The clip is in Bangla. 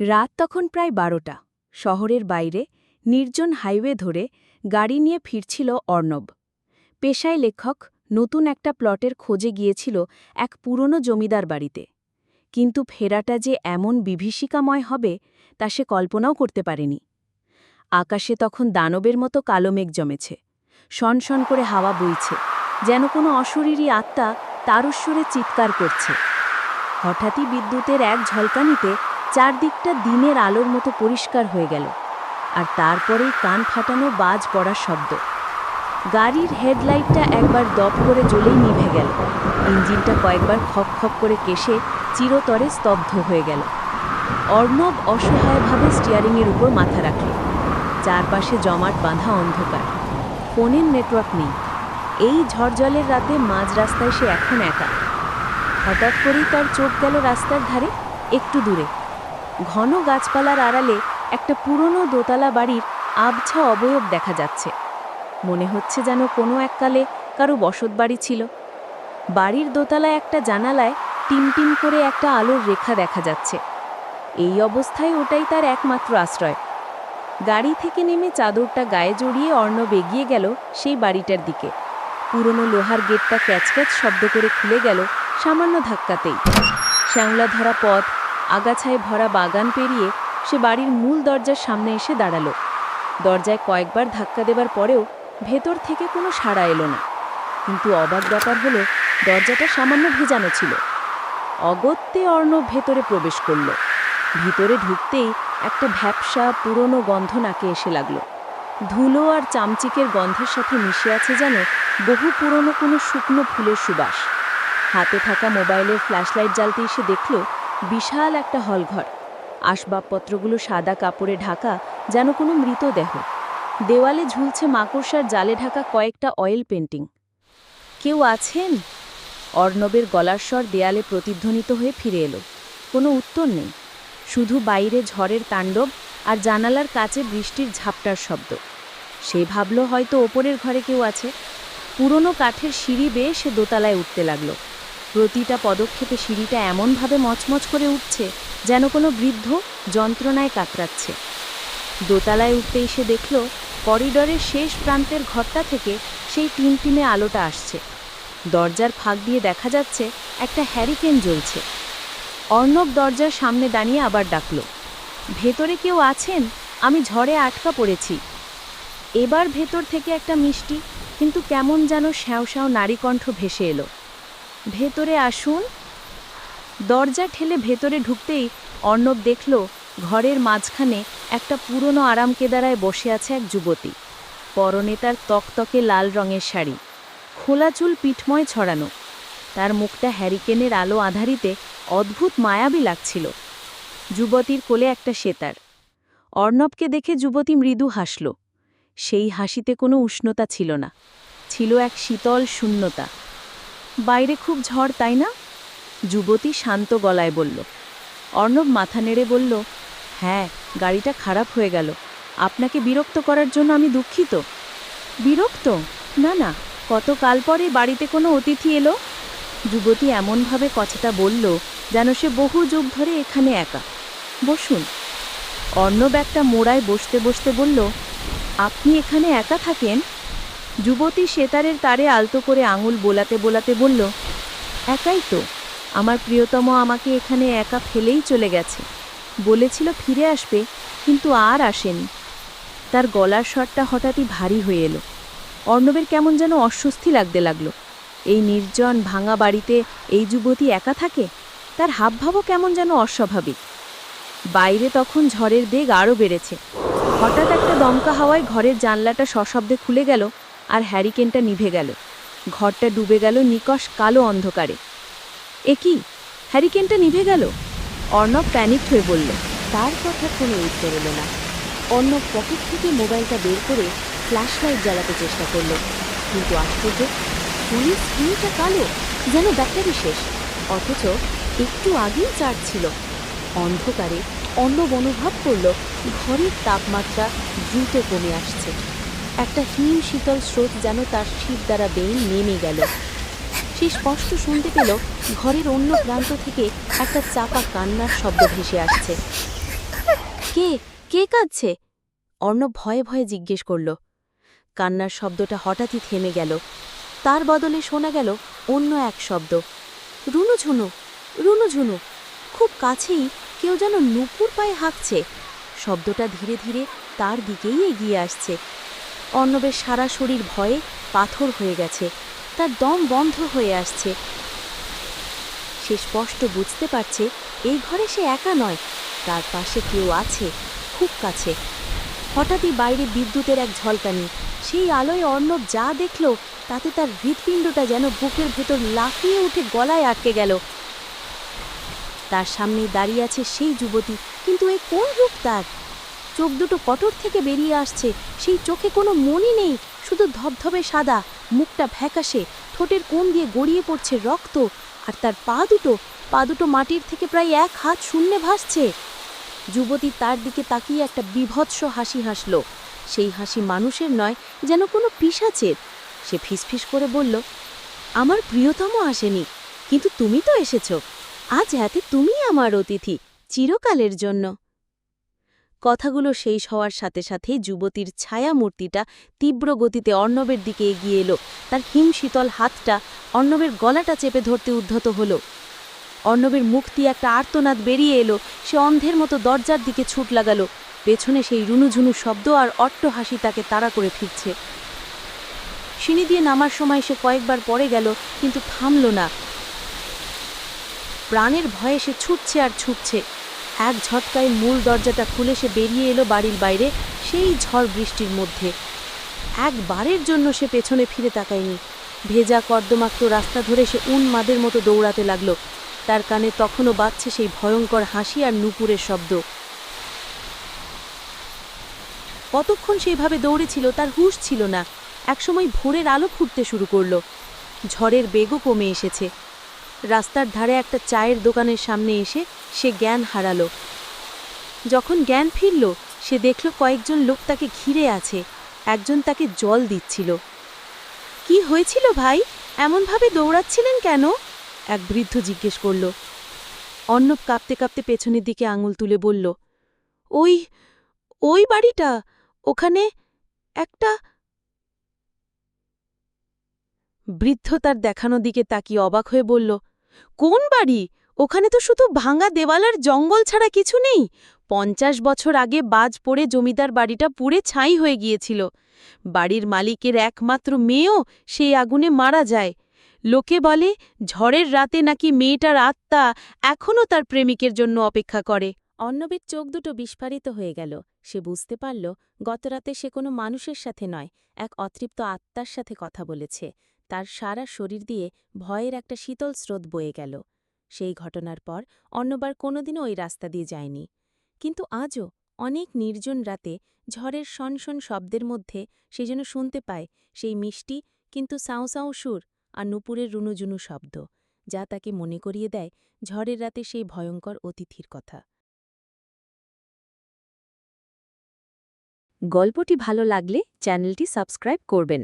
রাত তখন প্রায় বারোটা। শহরের বাইরে নির্জন হাইওয়ে ধরে গাড়ি নিয়ে ফিরছিল অর্ণব। পেশায় লেখক, নতুন একটা প্লটের খোঁজে গিয়েছিল এক পুরনো জমিদার বাড়িতে। কিন্তু ফেরাটা যে এমন বিভীষিকাময় হবে, তা সে কল্পনাও করতে পারেনি। আকাশে তখন দানবের মতো কালো মেঘ জমেছে। শনশন করে হাওয়া বইছে, যেন কোনো অশরীরী আত্মা তারস্বরে চিৎকার করছে। হঠাৎই বিদ্যুতের এক ঝলকানিতে চারদিকটা দিনের আলোর মতো পরিষ্কার হয়ে গেল, আর তারপরেই কান ফাটানো বাজ পড়ার শব্দ। গাড়ির হেডলাইটটা একবার দপ করে জ্বলেই নিভে গেল। ইঞ্জিনটা কয়েকবার খপ খপ করে কেশে চিরতরে স্তব্ধ হয়ে গেল। অর্ণব অসহায়ভাবে স্টিয়ারিংয়ের উপর মাথা রাখল। চারপাশে জমাট বাঁধা অন্ধকার। ফোনের নেটওয়ার্ক নেই। এই ঝড়জলের রাতে মাঝ রাস্তায় সে এখন একা। হঠাৎ করেই তার চোখ গেল রাস্তার ধারে, একটু দূরে। ঘন গাছপালার আড়ালে একটা পুরনো দোতলা বাড়ির আবছা অবয়ব দেখা যাচ্ছে। মনে হচ্ছে যেন কোনো এককালে কারও বসত বাড়ি ছিল। বাড়ির দোতলায় একটা জানালায় টিমটিম করে একটা আলোর রেখা দেখা যাচ্ছে। এই অবস্থায় ওটাই তার একমাত্র আশ্রয়। গাড়ি থেকে নেমে চাদরটা গায়ে জড়িয়ে অর্ণব এগিয়ে গেল সেই বাড়িটার দিকে। পুরনো লোহার গেটটা ক্যাচক্যাচ শব্দ করে খুলে গেল সামান্য ধাক্কাতেই। শ্যাওলা ধরা পথ আগাছায় ভরা বাগান পেরিয়ে সে বাড়ির মূল দরজার সামনে এসে দাঁড়াল। দরজায় কয়েকবার ধাক্কা দেবার পরেও ভেতর থেকে কোনো সাড়া এলো না। কিন্তু অবাক ব্যাপার হলো, দরজাটা সামান্য ভেজানো ছিল। অগত্যে অর্ণব ভেতরে প্রবেশ করল। ভিতরে ঢুকতেই একটা ভ্যাপসা পুরনো গন্ধ নাকে এসে লাগল। ধুলো আর চামচিকের গন্ধের সাথে মিশে আছে যেন বহু পুরনো কোনো শুকনো ফুলের সুবাস। হাতে থাকা মোবাইলের ফ্ল্যাশলাইট জ্বালতে এসে দেখল বিশাল একটা হলঘর। আসবাবপত্রগুলো সাদা কাপড়ে ঢাকা, যেন কোনো মৃতদেহ। দেওয়ালে ঝুলছে মাকড়সার জালে ঢাকা কয়েকটা অয়েল পেন্টিং। কেউ আছেন? অর্ণবের গলার স্বর দেয়ালে প্রতিধ্বনিত হয়ে ফিরে এলো। কোনো উত্তর নেই। শুধু বাইরে ঝড়ের তাণ্ডব আর জানালার কাছে বৃষ্টির ঝাপটার শব্দ। সে ভাবল হয়তো ওপরের ঘরে কেউ আছে। পুরনো কাঠের সিঁড়ি বেয়ে সে দোতলায় উঠতে লাগল। প্রতিটা পদক্ষেপে সিঁড়িটা এমনভাবে মচমচ করে উঠছে যেন কোনো বৃদ্ধ যন্ত্রণায় কাতরাচ্ছে। দোতলায় উঠতে এসে দেখল, করিডরের শেষ প্রান্তের ঘরটা থেকে সেই টিমটিমে আলোটা আসছে। দরজার ফাঁক দিয়ে দেখা যাচ্ছে একটা হ্যারিকেন জ্বলছে। অর্ণব দরজার সামনে দাঁড়িয়ে আবার ডাকল, ভেতরে কেউ আছেন? আমি ঝড়ে আটকা পড়েছি। এবার ভেতর থেকে একটা মিষ্টি, কিন্তু কেমন যেন শ্যাও শ্যাও নারীকণ্ঠ ভেসে এলো। ভেতরে আসুন। দরজা ঠেলে ভেতরে ঢুকতেই অর্ণব দেখল, ঘরের মাঝখানে একটা পুরনো আরাম কেদারায় বসে আছে এক যুবতী। পরনে তার তকতকে লাল রঙের শাড়ি। খোলা চুল পিঠময় ছড়ানো। তার মুখটা হ্যারিকেনের আলো আধারিতে অদ্ভুত মায়াবী লাগছিল। যুবতীর কোলে একটা সেতার। অর্ণবকে দেখে যুবতী মৃদু হাসল। সেই হাসিতে কোনো উষ্ণতা ছিল না। ছিল এক শীতল শূন্যতা। বাইরে খুব ঝড়, তাই না? যুবতী শান্ত গলায় বলল। অর্ণব মাথা নেড়ে বলল হ্যাঁ গাড়িটা খারাপ হয়ে গেল। আপনাকে বিরক্ত করার জন্য আমি দুঃখিত। বিরক্ত? না না, কতকাল পরে বাড়িতে কোনো অতিথি এলো? যুবতী এমনভাবে কথাটা বলল যেন সে বহু যুগ ধরে এখানে একা। বসুন। অর্ণব একটা মোড়ায় বসতে বসতে বলল, আপনি এখানে একা থাকেন? যুবতী সেতারের তারে আলতো করে আঙুল বোলাতে বোলাতে বলল, একাই তো। আমার প্রিয়তম আমাকে এখানে একা ফেলেই চলে গেছে। বলেছিল ফিরে আসবে, কিন্তু আর আসেনি। তার গলার স্বরটা হঠাৎই ভারী হয়ে এলো। অর্ণবের কেমন যেন অস্বস্তি লাগতে লাগল। এই নির্জন ভাঙা বাড়িতে এই যুবতী একা থাকে? তার হাবভাবও কেমন যেন অস্বাভাবিক। বাইরে তখন ঝড়ের বেগ আরও বেড়েছে। হঠাৎ একটা দমকা হাওয়ায় ঘরের জানলাটা সশব্দে খুলে গেল। আর হ্যারিকেনটা নিভে গেল। ঘরটা ডুবে গেল নিকশ কালো অন্ধকারে। এ কি? হ্যারিকেনটা নিভে গেল? অর্ণব প্যানিক হয়ে বলল, তার কথা কোনো উত্তর এলো না। অর্ণব পকেট থেকে মোবাইলটা বের করে ফ্ল্যাশ লাইট জ্বালাতে চেষ্টা করল। কিন্তু আশ্চর্য পুলিশ স্ক্রিনটা কালো, যেন ব্যাটারি শেষ, অথচ একটু আগেই চার্জ ছিল। অন্ধকারে অর্ণব অনুভব করল, ঘরের তাপমাত্রা দ্রুত কমে আসছে। একটা হিম শীতল স্রোত যেন তার শীত দ্বারা বেয়ে নেমে গেল। সে স্পষ্ট শুনতে পেল ঘরের অন্য প্রান্ত থেকে একটা চাপা কান্নার শব্দ ভেসে আসছে। কে? কে কাঁদছে? অর্ণব ভয়ে ভয়ে জিজ্ঞেস করল। কান্নার শব্দটা হঠাৎই থেমে গেল। তার বদলে শোনা গেল অন্য এক শব্দ। রুনুঝুনু রুনুঝুনু খুব কাছেই কেউ যেন নুপুর পায়ে হাঁকছে। শব্দটা ধীরে ধীরে তার দিকেই এগিয়ে আসছে। অর্ণবের সারা শরীর ভয়ে পাথর হয়ে গেছে। তার দম বন্ধ হয়ে আসছে। সে স্পষ্ট বুঝতে পারছে, এই ঘরে সে একা নয়, তার পাশে কেউ আছে, খুব কাছে। হঠাৎই বাইরে বিদ্যুতের এক ঝলকানি। সেই আলোয় অর্ণব যা দেখল, তাতে তার হৃৎপিণ্ডটা যেন বুকের ভেতর লাফিয়ে উঠে গলায় আটকে গেল। তার সামনে দাঁড়িয়ে আছে সেই যুবতী, কিন্তু এ কোন রূপ তার? চোখ দুটো কটর থেকে বেরিয়ে আসছে। সেই চোখে কোনো মনই নেই, শুধু ধবধবে সাদা, মুখটা ফ্যাকাশে, ঠোঁটের কোণ দিয়ে গড়িয়ে পড়ছে রক্ত, আর তার পা দুটো পা দুটো মাটির থেকে প্রায় এক হাত শূন্যে ভাসছে। যুবতী তার দিকে তাকিয়ে একটা বিভৎস হাসি হাসল। সেই হাসি মানুষের নয়, যেন কোনো পিসাচের সে ফিসফিস করে বলল, আমার প্রিয়তম আসেনি, কিন্তু তুমি তো এসেছ। আজ হাতে তুমি আমার অতিথি, চিরকালের জন্য। কথাগুলো শেষ হওয়ার সাথে সাথেই যুবতীর ছায়া মূর্তিটা তীব্র গতিতে অর্ণবের দিকে এগিয়ে এলো। তার হিম শীতল হাতটা অর্ণবের গলাটা চেপে ধরতে উদ্ধত হল। অর্ণবের মুখ দিয়ে একটা আর্তনাদ বেরিয়ে এলো। সে অন্ধের মতো দরজার দিকে ছুট লাগালো। পেছনে সেই রুনুঝুনু শব্দ আর অট্ট হাসি তাকে তাড়া করে ফিরছে। সিঁড়ি দিয়ে নামার সময় সে কয়েকবার পরে গেল, কিন্তু থামল না। প্রাণের ভয়ে সে ছুটছে আর ছুটছে। এক ঝটকায় মূল দরজাটা খুলে সে বেরিয়ে এলো বাড়ির বাইরে, সেই ঝড় বৃষ্টির মধ্যে। একবারের জন্য সে পেছনে ফিরে তাকায়নি। ভেজা কর্দমাক্ত রাস্তা ধরে সে উন্মাদের মতো দৌড়াতে লাগল। তার কানে তখনও বাজছে সেই ভয়ঙ্কর হাসি আর নুপুরের শব্দ। কতক্ষণ সেইভাবে দৌড়েছিল তার হুঁশ ছিল না। একসময় ভোরের আলো ফুটতে শুরু করল। ঝড়ের বেগও কমে এসেছে। রাস্তার ধারে একটা চায়ের দোকানের সামনে এসে সে জ্ঞান হারালো। যখন জ্ঞান ফিরল, সে দেখল কয়েকজন লোক তাকে ঘিরে আছে, একজন তাকে জল দিচ্ছিল। কি হয়েছিল ভাই? এমনভাবে দৌড়াচ্ছিলেন কেন? এক বৃদ্ধ জিজ্ঞেস করল। অর্ণব কাঁপতে কাঁপতে পেছনের দিকে আঙুল তুলে বলল, ওই ওই বাড়িটা, ওখানে একটা বৃদ্ধ তার দেখানো দিকে তাকিয়ে অবাক হয়ে বলল কোন বাড়ি? ওখানে তো শুধু ভাঙা দেওয়ালার জঙ্গল ছাড়া কিছু নেই। পঞ্চাশ বছর আগে বাজ পড়ে জমিদার বাড়িটা পুড়ে ছাই হয়ে গিয়েছিল। বাড়ির মালিকের একমাত্র মেয়েও সেই আগুনে মারা যায়। লোকে বলে, ঝড়ের রাতে নাকি মেয়েটার আত্মা এখনও তার প্রেমিকের জন্য অপেক্ষা করে। অন্নবের চোখ দুটো বিস্ফারিত হয়ে গেল। সে বুঝতে পারল, গতরাতে সে কোনো মানুষের সাথে নয়, এক অতৃপ্ত আত্মার সাথে কথা বলেছে। তার সারা শরীর দিয়ে ভয়ের একটা শীতল স্রোত বয়ে গেল। সেই ঘটনার পর অন্যবার কোনোদিনও ওই রাস্তা দিয়ে যায়নি। কিন্তু আজও অনেক নির্জন রাতে ঝড়ের শনশন শব্দের মধ্যে সে যেন শুনতে পায় সেই মিষ্টি কিন্তু সাঁও সাঁও সুর আর নুপুরের রুনুজুনু শব্দ, যা তাকে মনে করিয়ে দেয় ঝড়ের রাতে সেই ভয়ঙ্কর অতিথির কথা। গল্পটি ভালো লাগলে চ্যানেলটি সাবস্ক্রাইব করবেন।